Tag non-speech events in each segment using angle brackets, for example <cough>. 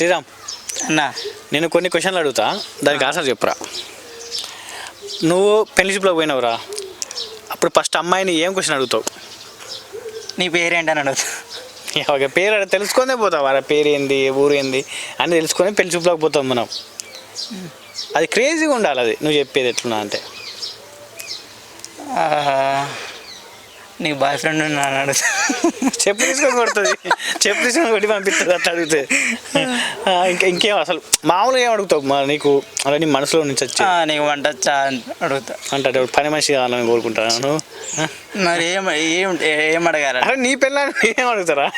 శ్రీరామ్ అన్నా నేను కొన్ని క్వశ్చన్లు అడుగుతా దానికి ఆన్సర్ చెప్పురా. నువ్వు పెళ్ళి చూపులోకి పోయినావురా అప్పుడు ఫస్ట్ అమ్మాయిని ఏం క్వశ్చన్ అడుగుతావు? నీ పేరేంటి అని అడుగుతా. ఒక పేరు అడ- తెలుసుకొనే పోతావు ఏంది ఊరు ఏంది అని తెలుసుకొని పెళ్ళి చూపులోకి పోతాం మనం అది క్రేజీగా ఉండాలి అది నువ్వు చెప్పేది ఎట్లున్నా అంటే. నీకు బాయ్ ఫ్రెండ్ అడుగుతా. చెప్పు తీసుకొని కొడుతుంది. చెప్పు తీసుకొని కొట్టి పంపిస్తుంది అట్లా అడిగితే. ఇంకా ఇంకేం అసలు మామూలుగా ఏం అడుగుతావు? మా నీకు అలా నీ మనసులో నుంచి వచ్చి. నీకు వంట వచ్చా అడుగుతా. అంటే పని మనిషి కావాలని కోరుకుంటాను? మరి ఏం ఏం ఏం అడగాలి అరే నీ పిల్లని ఏం అడుగుతారా?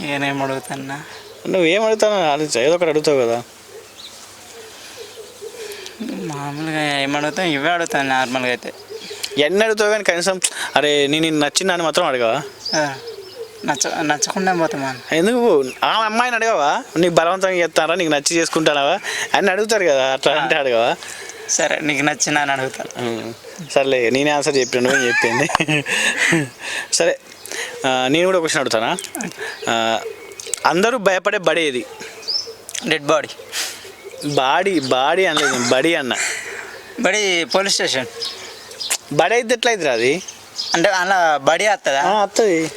నేనేం అడుగుతాన్నా? నువ్వు ఏం అడుగుతావు ఆలోచించు. ఏదో ఒకటి అడుగుతావు కదా. మామూలుగా ఏం అడుగుతాం? ఇవే అడుగుతాను నార్మల్గా అయితే. ఎన్ని అడుగుతావు కానీ కనీసం అరే నేను నిన్ను నచ్చిందని మాత్రం అడగవా? నచ్చ నచ్చకుండా పోతాం అన్న ఎందుకు? ఆ అమ్మాయిని అడగవా? నీకు బలవంతంగా చేస్తారా నీకు నచ్చి చేసుకుంటానవా? అని అడుగుతారు కదా అట్లా అంటే అడగవా? సరే నీకు నచ్చిన అని అడుగుతాను. సర్లే నేనే ఆన్సర్ చెప్పాను నువ్వు చెప్పింది. సరే నేను కూడా క్వశ్చన్ అడుగుతానా? అందరూ భయపడే బడి ఏది డెడ్ బాడీ బాడీ బాడీ అనలేదు బడి అన్న. బడి పోలీస్ స్టేషన్. బడి అయితే ఎట్లయితే అది? అంటే అలా బడి వస్తుందా వస్తుంది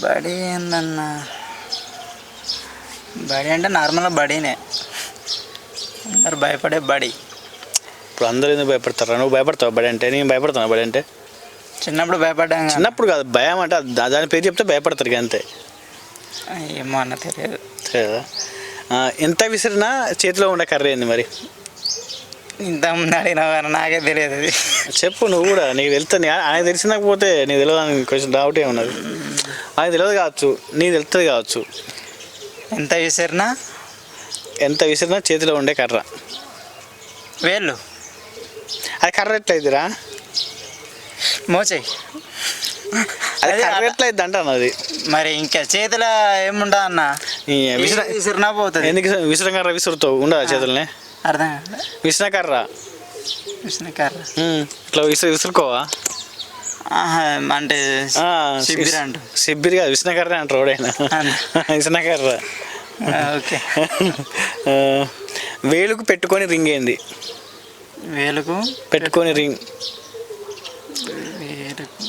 బడి ఏందన్నా? బడి అంటే నార్మల్గా బడీనే. అందరు భయపడే బడి. ఇప్పుడు అందరూ ఎందుకు భయపడతారా నువ్వు భయపడతావు బడి అంటే? నేను భయపడతాను బడి అంటే? చిన్నప్పుడు భయపడ్డాం కానీ చిన్నప్పుడు కాదు భయం అంటే దాని పేరు చెప్తే భయపడతారు అంతే. ఏమో అన్న తెలియదు. ఆ, ఎంత విసిరినా చేతిలో ఉండే కర్రీ ఏంది మరి? ఇంతకుముందు అడిగినా నాకే తెలియదు అది. చెప్పు నువ్వు కూడా నీకు తెలుస్తుంది ఆయన తెలిసినకపోతే నీకు తెలియదు కొంచెం డౌట్ ఉన్నది. ఆయన తెలియదు కావచ్చు నీకు తెలుస్తుంది కావచ్చు. ఎంత విసిరినా? ఎంత విసిరినా చేతిలో ఉండే కర్ర. వేళ్ళు. అది కర్ర ఎట్లయిద్దిరా మోచేయి. అది ఎట్లయిద్ది అంటాను అది మరి ఇంకా చేతిలో ఏముండా అన్న? విసిరినా పోతుంది. ఎందుకు విసిర కర్ర విసురుతావు? ఉండదా చేతులనే? అర్థం కాలే. విసిన కర్ర? విసిన కర్ర. ఉమ్, ఇట్లా విసిరి విసురుకోవా? అంటే సిబ్బిరి అంట సిబ్బిరి కాదు విసిన కర్ర అంటారు ఎవడైనా అన్న. <laughs> విసిన కర్ర. ఆ, ఓకే. వేలుకు పెట్టుకొని రింగ్ ఏంది? వేలుకు పెట్టుకొని రింగ్ వేలుకు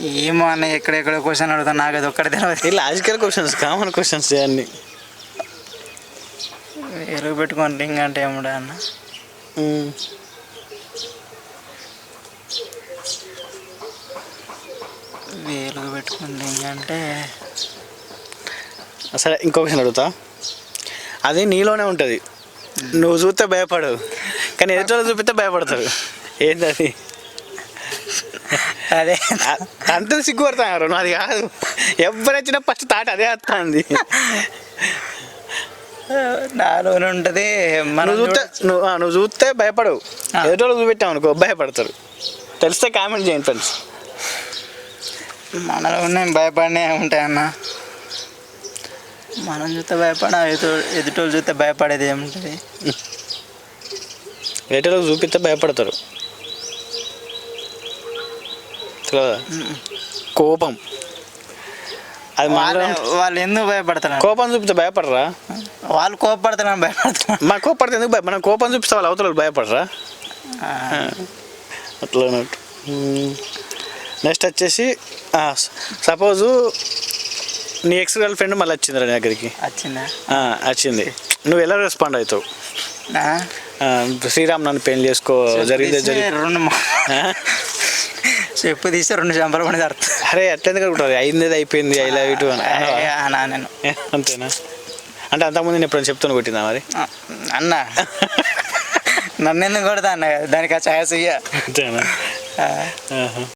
ఏమో అన్న ఎక్కడెక్కడ క్వశ్చన్ అడుగుతా నాకు అది ఒక్కటి తెలియదు లాజికల్ క్వశ్చన్స్ కామన్ క్వశ్చన్స్ అన్ని. వేలుకు పెట్టుకొని రింగ్ అంటే ఏముండ అన్న. వేలుకు పెట్టుకొని రింగ్ అంటే సరే ఇంకో క్వశ్చన్ అడుగుతా. అది నీలోనే ఉంటుంది. నువ్వు చూస్తే భయపడవు. కానీ ఎదుటి చూపిస్తే భయపడతారు. ఏంది అది అందరూ సిగ్గుపడతారు నాది కాదు. ఎవరు వచ్చినా ఫస్ట్ తాట అదే వస్తుంది నాలోనే ఉంటుంది. మనం చూస్తే నువ్వు నువ్వు చూస్తే భయపడవు. ఎదుటి చూపెట్టావు అనుకో భయపడతారు. తెలిస్తే కామెంట్ చేయండి ఫ్రెండ్స్ చూడ- మనలోనే భయపడినే ఉంటాయన్న మనం చూస్తే భయపడ ఎదుటి ఎదుటోళ్ళు చూస్తే భయపడేది ఏముంటుంది? ఎదుటి వాళ్ళు చూపిస్తే భయపడతారు. కోపం. అది వాళ్ళు ఎందుకు భయపడతారు కోపం చూపితే భయపడరా? వాళ్ళు కోపడతారని భయపడతారు మన కోపడితే ఎందుకు భయ మనం కోపం చూపిస్తే వాళ్ళు అవతల భయపడరా? అట్లా నెక్స్ట్ వచ్చేసి సపోజు నీ ఎక్స్ గర్ల్ ఫ్రెండ్ మళ్ళీ వచ్చిందిరా నీ దగ్గరికి. వచ్చిందా? వచ్చింది. నువ్వు ఎలా రెస్పాండ్ అవుతావు? శ్రీరామ్ నన్ను పెళ్ళి చేసుకో జరిగిందే తీసి జరిగి రెండు మా- ఆ? చెప్పు తీసి రెండు చంపలు పడి అర్థం. అరే ఎట్లెందుకు అనుకుంటుంది అయింది అయిపోయింది ఐ లవ్ యూ అని. అనవా? నేను. అంతేనా? అంటే అంతకుముందు నేను ఎప్పుడైనా చెప్తాను కొట్టిందా మరి? అన్న. <laughs> నన్ను ఎందుకు కొడతా అన్న? దానికి ఆ ఛాయస్ ఇయ్య. అంతేనా.